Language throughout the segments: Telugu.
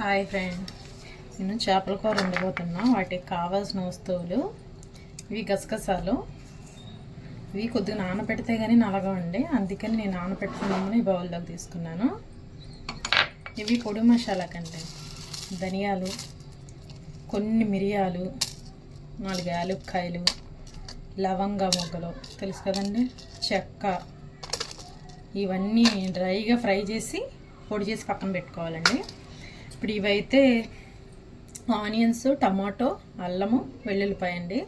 Hi friend. నేను చేపల కూర వండబోతున్నా వాటికి కావాల్సిన వస్తువులు ఇవి గసగసాలు. ఇవి కొద్దిగా నానబెడితే కానీ నల్లగా ఉండే అందుకని నేను నానబెట్టుకున్నామని బౌల్లోకి తీసుకున్నాను. ఇవి పొడి మసాలా కంటే ధనియాలు కొన్ని మిరియాలు నాలుగు యాలుక్కాయలు లవంగ మొగ్గలు. తెలుసు కదండి? చెక్క. ఇవన్నీ డ్రైగా ఫ్రై చేసి పొడి చేసి పక్కన పెట్టుకోవాలండి. ఇప్పుడు ఇవైతే ఆనియన్స్ టమాటో అల్లము వెల్లుల్లిపాయ అండి.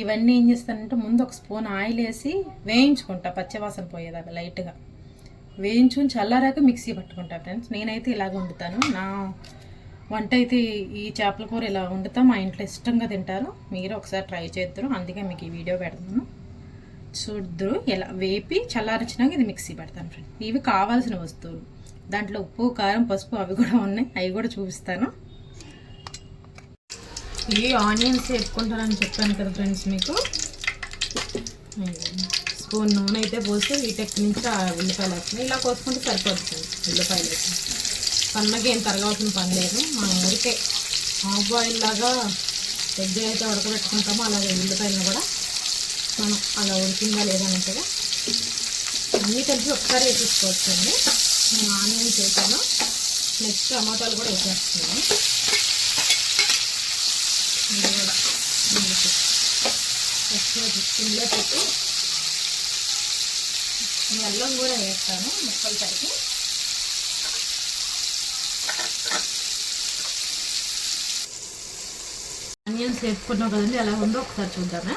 ఇవన్నీ ఏం చేస్తానంటే ముందు ఒక స్పూన్ ఆయిల్ వేసి వేయించుకుంటా పచ్చవాసన పోయేదాకా లైట్గా. వేయించుకుని చల్లారాక మిక్సీ పట్టుకుంటా ఫ్రెండ్స్. నేనైతే ఇలాగ వండుతాను. నా వంట అయితే ఈ చేపల కూర ఇలా వండుతా మా ఇంట్లో ఇష్టంగా తింటారు. మీరు ఒకసారి ట్రై చేద్దరు. అందుకే మీకు ఈ వీడియో పెడతాను. చూద్దరు ఇలా వేపి చల్లారించినాక ఇది మిక్సీ పెడతాను ఫ్రెండ్ ఇవి కావాల్సిన వస్తువులు. దాంట్లో ఉప్పు కారం పసుపు అవి కూడా ఉన్నాయి. అవి కూడా చూపిస్తాను. ఇవి ఆనియన్స్ వేసుకుంటానని చెప్పాను కదా ఫ్రెండ్స్ మీకు. స్పూన్ నూనె అయితే పోస్తే వీటెక్కి నుంచి ఆ ఉల్లిపాయలు వస్తున్నాయి. ఇలా కోసుకుంటే సరిపోతుంది ఉల్లిపాయలు అయితే. పన్నకి ఏం తరగవలసిన పని లేదు. మా ఊరికే హాఫ్ బాయిల్ లాగా ఎగ్ అయితే ఉడకబెట్టుకుంటామో అలాగే ఉల్లిపాయలను కూడా మనం అలా ఉడికిందా లేదన్నట్టుగా అన్నీ కలిపి ఒకసారి వేసేసుకోవచ్చు అండి నేను ఆనియన్స్ వేసాను నెక్స్ట్ టమాటాలు కూడా వేసేస్తున్నాను. ఇది కూడా ఇందులో పెట్టి అల్లం కూడా వేస్తాను ముక్కలు తరిగి ఆనియన్స్ వేసుకున్నాం కదండి ఎలా ఉందో ఒకసారి చూద్దామా?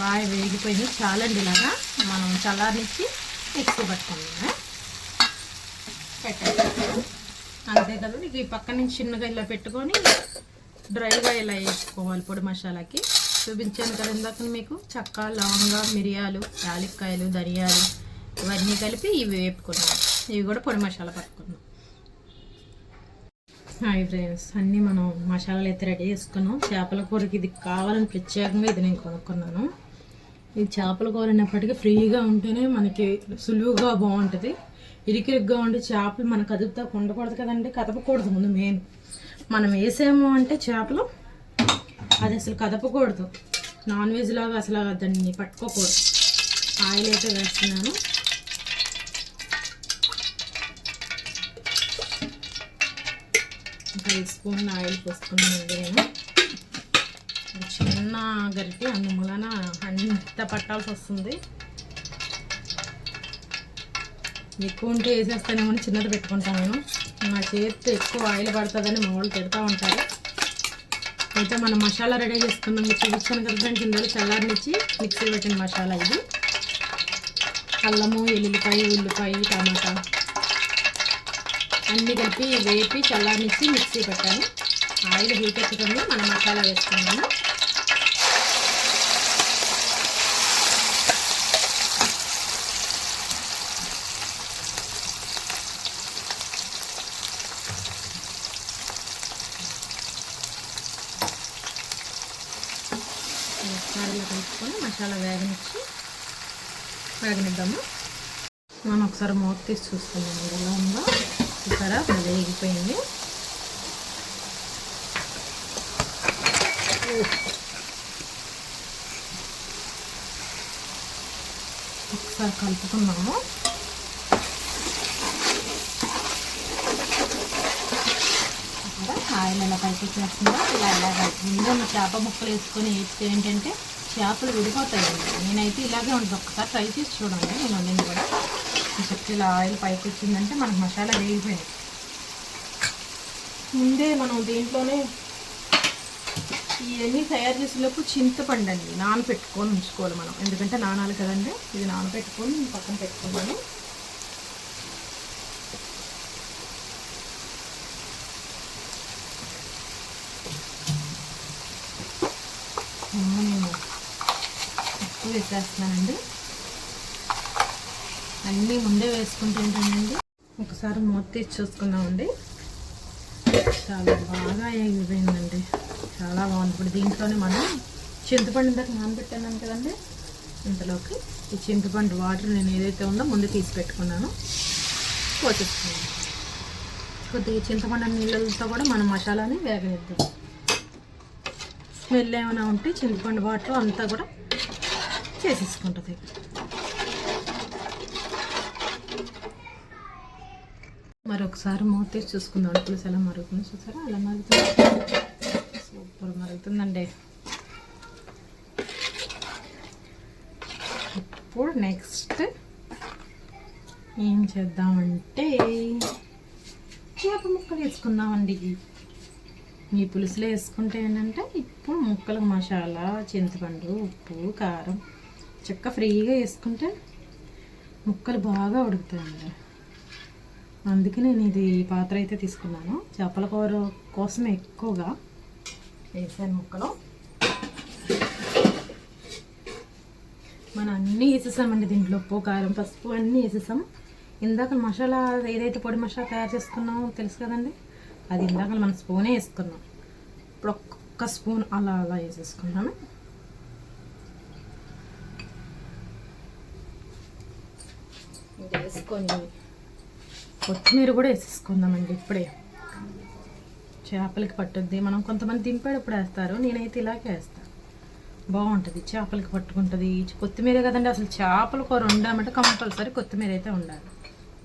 బాగా వేగిపోయింది చాలండి ఇలాగా. మనం చల్లారించి మిక్సీ పట్టుకున్నాను అంతేకాదు అంతే ఈ పక్క నుంచి చిన్నగా ఇలా పెట్టుకొని డ్రైగా ఇలా వేసుకోవాలి పొడి మసాలాకి. చూపించాను కదా ఇందాక మీకు చక్క లవంగా మిరియాలు యాలక్కాయలు ధనియాలు ఇవన్నీ కలిపి ఇవి వేపుకున్నాం ఇవి కూడా పొడి మసాలా పట్టుకున్నాం హాయ్ ఫ్రెండ్స్ అన్నీ మనం మసాలాలు అయితే రెడీ చేసుకున్నాం. చేపల కూరకి ఇది కావాలని ప్రత్యేకంగా ఇది నేను కొనుక్కున్నాను. ఇది చేపల కూర అయినప్పటికీ ఫ్రీగా ఉంటేనే మనకి సులువుగా బాగుంటుంది. ఇరికిరిగ్గా ఉండి చేపలు మన కదుపుతా ఉండకూడదు కదండి కదపకూడదు ముందు మెయిన్ మనం వేసాము అంటే చేపలు అది అసలు కదపకూడదు. నాన్ వెజ్ లాగా అసలు దాన్ని పట్టుకోకూడదు. ఆయిల్ అయితే వేస్తున్నాను. ఒక ఐదు ఆయిల్ పోసుకున్నాను నేను చిన్న గరిటె అందుమూలన అంత పట్టాల్సి వస్తుంది. ఎక్కువ ఉంటే వేసేస్తానేమో అని చిన్నది పెట్టుకుంటాను నేను నా చేతితో ఎక్కువ ఆయిల్ పడుతుందని మా వాళ్ళు తిడతా ఉంటారు. అయితే మనం మసాలా రెడీ చేసుకున్నాం. మీకు చూపించాను కదా ఫ్రెండ్స్ ఇందులో చల్లారనిచ్చి మిక్సీ పెట్టిన మసాలా ఇది. అల్లము ఎల్లుల్లిపాయ ఉల్లిపాయ టమాటా. అన్నీ కలిపి వేపి చల్లారనిచ్చి మిక్సీ పెట్టాను ఆయిల్ హీట్ ఎక్కుతుంది మనం మసాలా వేసుకున్నాము ఒకసారి నిమిషాలు వేగనిచ్చి వేగనిద్దాము. మనం ఒకసారి మూత తీసి చూస్తున్నాం ఎలా ఉందో. చూసారా? వేగిపోయింది. ఒకసారి కలుపుకున్నాము ఆయిల్ ఎలా పైకి వచ్చేస్తుందో ఇలా ఎలా ముందు చేప ముక్కలు వేసుకొని ఏంటంటే చేపలు విడిపోతాయండి నేనైతే ఇలాగే ఉంటుంది ఒక్కసారి ట్రై చేసి చూడండి. నేను వండింది కూడా. జస్ట్ ఇలా ఆయిల్ పైకి వచ్చిందంటే మనకు మసాలా వేగిపోయింది. ముందే మనం దీంట్లోనే ఇవన్నీ తయారు చేసేలోపు చింతపండు అండి నానబెట్టుకొని ఉంచుకోవాలి మనం. ఎందుకంటే నానాలి కదండి. ఇది నానబెట్టుకొని పక్కన పెట్టుకున్నాను నేను ఉప్పు వేసేస్తున్నానండి అన్నీ ముందే వేసుకుంటే ఏంటండి ఒకసారి మూత తీసి చూసుకుందామండి. చాలా బాగా ఎగిపోయిందండి చాలా బాగుంది. ఇప్పుడు దీంట్లోనే మనం చింతపండు ఇందాక నానబెట్టాను కదండి. ఇంతలోకి ఈ చింతపండు వాటర్ నేను ఏదైతే ఉందో ముందు తీసి పెట్టుకున్నాను. పోసేసుకున్నాను. కొద్దిగా చింతపండు నీళ్ళతో కూడా మనం మసాలాని వేగనిద్దాం. స్మెల్ ఏమైనా ఉంటే చింతపండు వాటర్ అంతా కూడా చేసేసుకుంటుంది. మరొకసారి మూత తీసి చూసుకుందాం. పులుసు ఎలా మరుగుతుంది చూసారా? అలా మరుగుతుంది. సూపర్ మరుగుతుందండి. ఇప్పుడు నెక్స్ట్ ఏం చేద్దామంటే చేప ముక్కలు వేసుకుందామండి. ఈ పులుసులో వేసుకుంటే ఏంటంటే ఇప్పుడు ముక్కలు మసాలా చింతపండు ఉప్పు కారం చెక్క ఫ్రీగా వేసుకుంటే ముక్కలు బాగా ఉడుకుతాయండి. అందుకే నేను ఇది పాత్ర అయితే తీసుకున్నాను. చేపల కూర కోసం ఎక్కువగా వేసాను ముక్కలు. మనం అన్నీ వేసేసామండి దీంట్లో. ఉప్పు కారం పసుపు అన్నీ వేసేసాం. ఇందాక మసాలా ఏదైతే పొడి మసాలా తయారు చేసుకున్నామో తెలుసు కదండి? అది ఇందాక మనం స్పూనే వేసుకున్నాం. ఇప్పుడు ఒక్క స్పూన్ అలా అలా వేసేసుకున్నాను ఇది వేసుకొని కొత్తిమీర కూడా వేసేసుకుందామండి ఇప్పుడే. చేపలకి పట్టుద్ది. మనం కొంతమంది దింపేటప్పుడు వేస్తారు. నేనైతే ఇలాగే వేస్తాను బాగుంటుంది. చేపలకి పట్టుకుంటుంది. కొత్తిమీర కదండి. అసలు చేపల కూర వండామంటే కంపల్సరీ కొత్తిమీర అయితే ఉండాలి.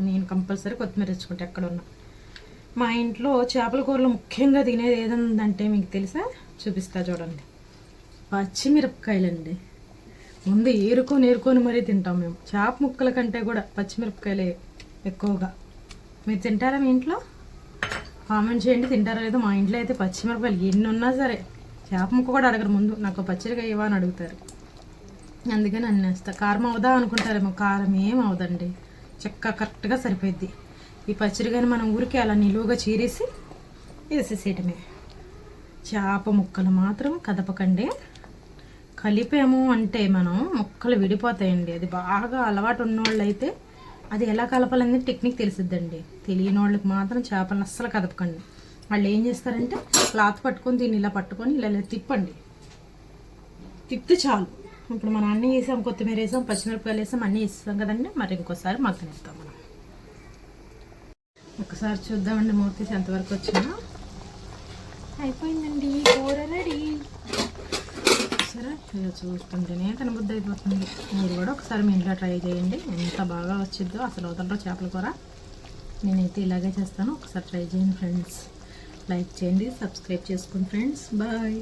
నేను కంపల్సరీ కొత్తిమీర తెచ్చుకుంటే ఎక్కడ ఉన్నా మా ఇంట్లో చేపల కూరలో ముఖ్యంగా తినేది ఏదంటే మీకు తెలుసా? చూపిస్తా చూడండి. పచ్చిమిరపకాయలండి. ముందు ఏరుకొని ఏరుకొని మరీ తింటాం మేము. చేప ముక్కల కంటే కూడా పచ్చిమిరపకాయలే ఎక్కువగా. మీరు తింటారా మీ ఇంట్లో? కామెంట్ చేయండి తింటారా లేదో. మా ఇంట్లో అయితే పచ్చిమిరపకాయలు ఎన్ని ఉన్నా సరే. చేప ముక్క కూడా అడగరు ముందు. నాకు పచ్చిరిగా ఇవ్వ అని అడుగుతారు. అందుకని అన్నేస్తా కారం అవుదా అనుకుంటారేమో. కారం ఏం అవదండి. చెక్క కరెక్ట్గా సరిపోద్ది ఈ పచ్చిరిగాని మనం ఊరికి అలా నిలువుగా చీరేసి వేసేసేయటమే. చేప ముక్కలు మాత్రం కదపకండి కలిపాము అంటే మనం ముక్కలు విడిపోతాయండి. అది బాగా అలవాటు ఉన్నోళ్ళు అయితే అది ఎలా కలపాలనేది టెక్నిక్ తెలిసిద్దండి. తెలియని వాళ్ళకి మాత్రం చేపలను అస్సలు కదపకండి. వాళ్ళు ఏం చేస్తారంటే క్లాత్ పట్టుకొని దీన్ని ఇలా పట్టుకొని ఇలా ఇలా తిప్పండి. తిప్పితే చాలు. ఇప్పుడు మనం అన్నీ వేసాం కొత్తిమీర వేసాం పచ్చిమిరపకాయలు వేసాం అన్నీ వేస్తాం కదండి. మరి ఇంకోసారి మగ్గనిస్తాం మనం. ఒకసారి చూద్దామండి మూర్తి ఎంతవరకు వచ్చినా అయిపోయిందండి. కూర రెడీ. సరే ఇలా చూస్తుంటేనే కనబుద్ధి అయిపోతుంది. మీరు కూడా ఒకసారి మీ ఇంట్లో ట్రై చేయండి. ఎంత బాగా వచ్చిద్దో అసలు వదలరో చేపల కూర నేనైతే ఇలాగే చేస్తాను. ఒకసారి ట్రై చేయండి ఫ్రెండ్స్. లైక్ చేయండి సబ్స్క్రైబ్ చేసుకోండి ఫ్రెండ్స్. బాయ్.